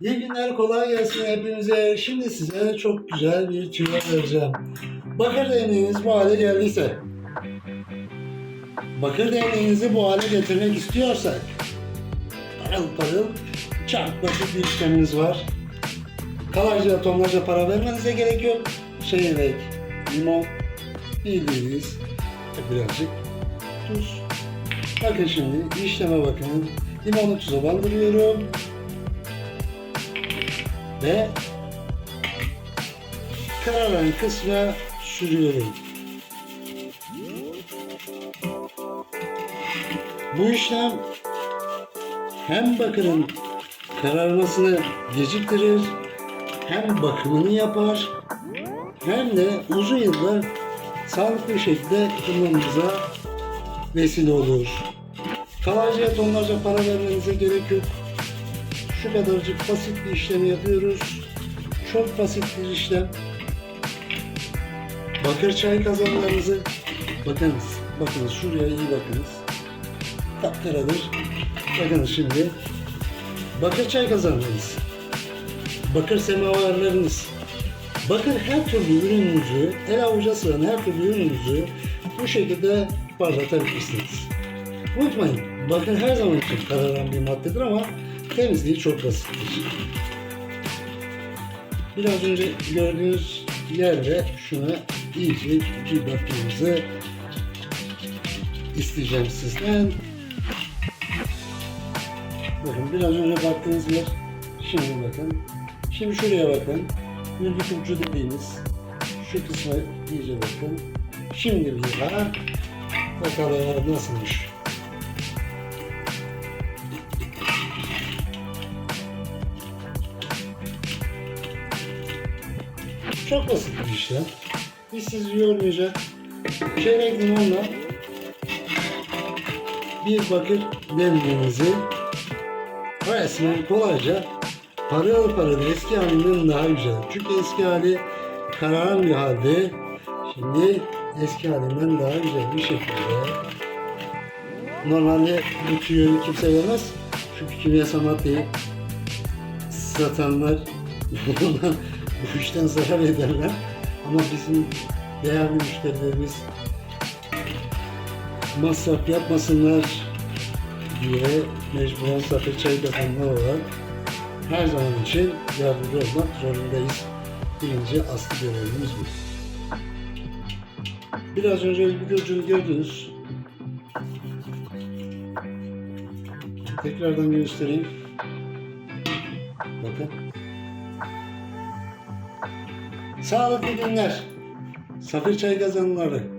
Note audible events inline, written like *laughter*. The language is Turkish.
İyi günler, kolay gelsin hepinize. Şimdi size çok güzel bir tüyo vereceğim. Bakır değneğiniz bu hale geldiyse, bakır değneğinizi bu hale getirmek istiyorsak, parıl parıl, çok basit bir işlemimiz var. Kalaycıya tonlarca para vermenize gerek yok. Çeyrek, limon, bildiğiniz birazcık tuz. Bakın şimdi işleme bakın. Limonu tuza bandırıyorum. Ve kararan kısmına sürüyorum. Bu işlem hem bakırın kararmasını geciktirir, hem bakımını yapar, hem de uzun yıllar sağlıklı şekilde kullanımıza vesile olur. Kalaycıya tonlarca para vermenize gerek yok. Şu kadarcık basit bir işlem yapıyoruz. Çok basit bir işlem. Bakır çay kazanlarınızı bakınız. Bakınız şuraya iyi bakınız. Kapkaradır. Bakınız şimdi. Bakır çay kazanlarınız. Bakır semaverleriniz. Bakır her türlü ürününüzü, el avuca sığan her türlü ürününüzü bu şekilde parlatabilirsiniz. Unutmayın, bakır her zaman için kararan bir maddedir ama temizliği çok basittir. Biraz önce gördüğünüz yerle şuna iyice bir bakmanızı isteyeceğim sizden. Bakın biraz önce baktığınız yer, şimdi bakın. Şimdi şuraya bakın. Ürgüt ucu dediğimiz şu kısma iyice bakın. Şimdi bir daha bakalım nasılmış. Çok basit bir işlem. Hiç sizi yormayacak. Çeyrek limonla bir bakır demliğinizi resmen kolayca parıl parıl eski halinden daha güzel. Çünkü eski hali kararan bir halde. Şimdi eski halinden daha güzel bir şekilde. Normalde bu tüyoyu kimse vermez. Çünkü kimyasal maddeyi satanlar *laughs* bu işten zarar ederler. Ama bizim değerli müşterilerimiz masraf yapmasınlar diye mecburen satır çay kapanma olarak her zaman için yardımcı olmak zorundayız. Birinci aslı görevimiz bu. Biraz önce Ülbük Ucu'nu gördünüz. Tekrardan göstereyim. Bakın. Sağlıklı günler. Safir çay kazanları.